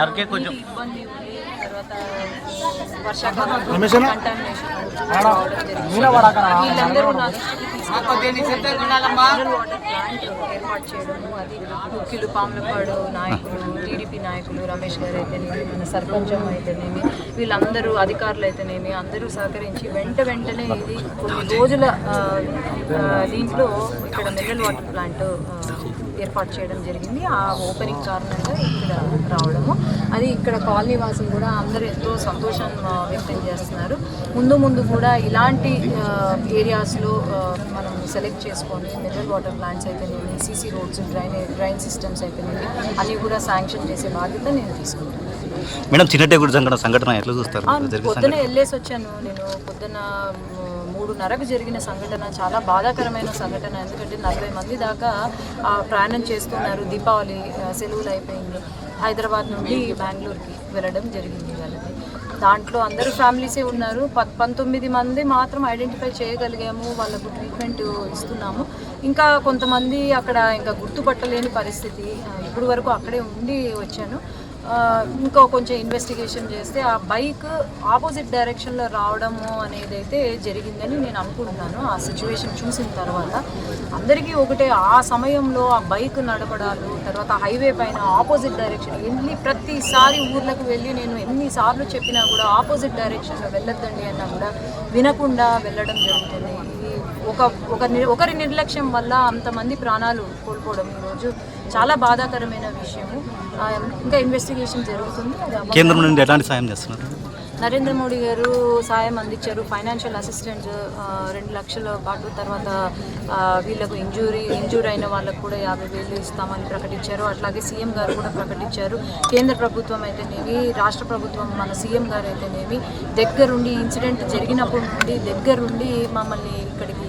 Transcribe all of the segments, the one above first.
అరకే కొంచెం. వీళ్ళందరూ నా ఏర్పాటు చేయడము అది పాములపాడు నాయకులు టీడీపీ నాయకులు రమేష్ గారు అయితేనేమి మన సర్పంచం అయితేనేమి వీళ్ళందరూ అధికారులు అయితేనేమి అందరూ సహకరించి వెంట వెంటనే ఇది కొన్ని రోజుల దీంట్లో ఇక్కడ మినరల్ వాటర్ ప్లాంట్ ఏర్పాటు చేయడం జరిగింది. ఆ ఓపెనింగ్ కారణంగా ఇక్కడ రావడము. అది ఇక్కడ కాలనీ వాసులు కూడా అందరూ ఎంతో సంతోషం వ్యక్తం చేస్తున్నారు. ముందు ముందు కూడా ఇలాంటి ఏరియాస్లో మనం సెలెక్ట్ చేసుకొని మినరల్ వాటర్ ప్లాంట్స్ అయితేనేమి CC roads drain drain systems అయితేనేమి అన్నీ కూడా శాంక్షన్ చేసే బాధ్యత నేను తీసుకుంటాను మేడం చిన్నటేగుడు సంఘటన సంఘటన ఎట్లా చూస్తారు? పొద్దున వెళ్ళేసి వచ్చాను. నేను పొద్దున మూడున్నరకు జరిగిన సంఘటన చాలా బాధాకరమైన సంఘటన. ఎందుకంటే నలభై మంది దాకా ప్రయాణం చేస్తున్నారు. దీపావళి సెలవులు అయిపోయింది. హైదరాబాద్ నుండి బెంగళూరుకి వెళ్ళడం జరిగింది వాళ్ళకి దాంట్లో అందరూ ఫ్యామిలీసే ఉన్నారు. ప పంతొమ్మిది మంది మాత్రం ఐడెంటిఫై చేయగలిగాము. వాళ్ళకు ట్రీట్మెంట్ ఇస్తున్నాము. ఇంకా కొంతమంది అక్కడ ఇంకా గుర్తుపట్టలేని పరిస్థితి. ఇప్పుడు వరకు అక్కడే ఉండి వచ్చాను. ఇంకో కొంచెం ఇన్వెస్టిగేషన్ చేస్తే ఆ బైక్ ఆపోజిట్ డైరెక్షన్లో రావడము అనేది అయితే జరిగిందని నేను అనుకుంటున్నాను. ఆ సిచ్యువేషన్ చూసిన తర్వాత అందరికీ ఒకటే ఆ సమయంలో ఆ బైక్ నడపడాలు తర్వాత హైవే పైన ఆపోజిట్ డైరెక్షన్ ఎన్ని ప్రతిసారి ఊర్లకు వెళ్ళి నేను ఎన్నిసార్లు చెప్పినా కూడా ఆపోజిట్ డైరెక్షన్లో వెళ్ళొద్దండి అన్నా కూడా వినకుండా వెళ్ళడం జరుగుతుంది. ఒక ఒక ఒకరి నిర్లక్ష్యం వల్ల అంతమంది ప్రాణాలు కోల్పోవడం ఈరోజు చాలా బాధాకరమైన విషయము. ఇంకా ఇన్వెస్టిగేషన్ జరుగుతుంది. కేంద్రం నుండి ఎలాంటి సాయం చేస్తున్నారు? నరేంద్ర మోడీ గారు సాయం అందించారు. ఫైనాన్షియల్ అసిస్టెంట్ రెండు లక్షల పాటు తర్వాత వీళ్ళకు ఇంజూరీ ఇంజూర్ అయిన వాళ్ళకు కూడా యాభై వేలు ఇస్తామని ప్రకటించారు. అట్లాగే సీఎం గారు కూడా ప్రకటించారు. కేంద్ర ప్రభుత్వం అయితేనేమి రాష్ట్ర ప్రభుత్వం మన సీఎం గారు అయితేనేమి దగ్గరుండి ఇన్సిడెంట్ జరిగినప్పుడు నుండి దగ్గరుండి మమ్మల్ని ఇక్కడికి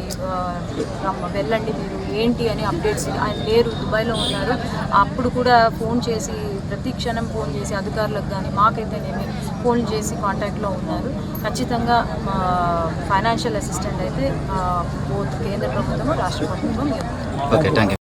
వెళ్ళండి మీరు ఏంటి అని అప్డేట్స్ ఆయన లేరు దుబాయ్లో ఉన్నారు. అప్పుడు కూడా ఫోన్ చేసి ప్రతి క్షణం ఫోన్ చేసి అధికారులకు కానీ మాకైతేనేమి ఫోన్ చేసి కాంటాక్ట్లో ఉన్నారు. ఖచ్చితంగా మా ఫైనాన్షియల్ అసిస్టెంట్ అయితే బోత్ కేంద్ర ప్రభుత్వం రాష్ట్ర ప్రభుత్వం ఓకే థ్యాంక్